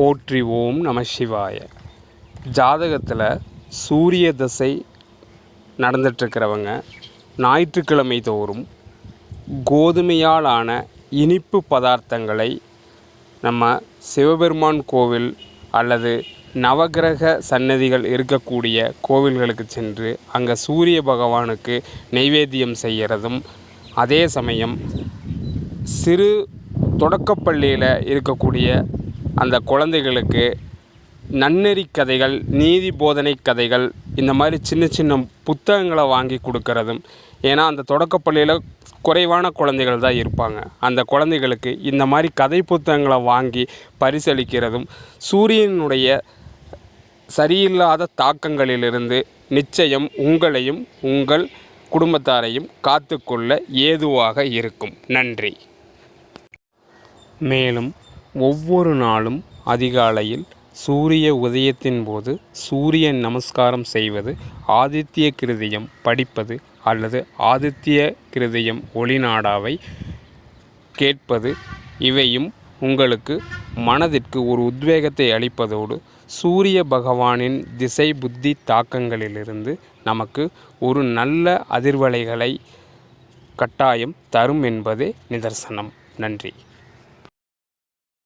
போற்றி ஓம் நம சிவாய. ஜாதகத்தில் சூரிய தசை நடந்துட்டுருக்கிறவங்க ஞாயிற்றுக்கிழமை தோறும் கோதுமையால் ஆன இனிப்பு பதார்த்தங்களை நம்ம சிவபெருமான் கோவில் அல்லது நவக்கிரக சன்னதிகள் இருக்கக்கூடிய கோவில்களுக்கு சென்று அங்கே சூரிய பகவானுக்கு நெய்வேத்தியம் செய்கிறதும் அதே சமயம் சிறு தொடக்கப்பள்ளியில் இருக்கக்கூடிய அந்த குழந்தைகளுக்கு நன்னெறி கதைகள் நீதி போதனை கதைகள் இந்த மாதிரி சின்ன சின்ன புத்தகங்களை வாங்கி கொடுக்கறதும் ஏன்னா அந்த தொடக்கப்பள்ளியில் குறைவான குழந்தைகள் தான் இருப்பாங்க. அந்த குழந்தைகளுக்கு இந்த மாதிரி கதை புத்தகங்களை வாங்கி பரிசளிக்கிறதும் சூரியனுடைய சரியில்லாத தாக்கங்களிலிருந்து நிச்சயம் உங்களையும் உங்கள் குடும்பத்தாரையும் காத்துக்கொள்ள ஏதுவாக இருக்கும். நன்றி. மேலும் ஒவ்வொரு நாளும் அதிகாலையில் சூரிய உதயத்தின் போது சூரிய நமஸ்காரம் செய்வது ஆதித்ய கிருதியம் படிப்பது அல்லது ஆதித்ய கிருதியம் ஒளிநாடாவை கேட்பது இவையும் உங்களுக்கு மனதிற்கு ஒரு உத்வேகத்தை அளிப்பதோடு சூரிய பகவானின் திசை புத்தி தாக்கங்களிலிருந்து நமக்கு ஒரு நல்ல அதிர்வலைகளை கட்டாயம் தரும் என்பதே நிதர்சனம். நன்றி.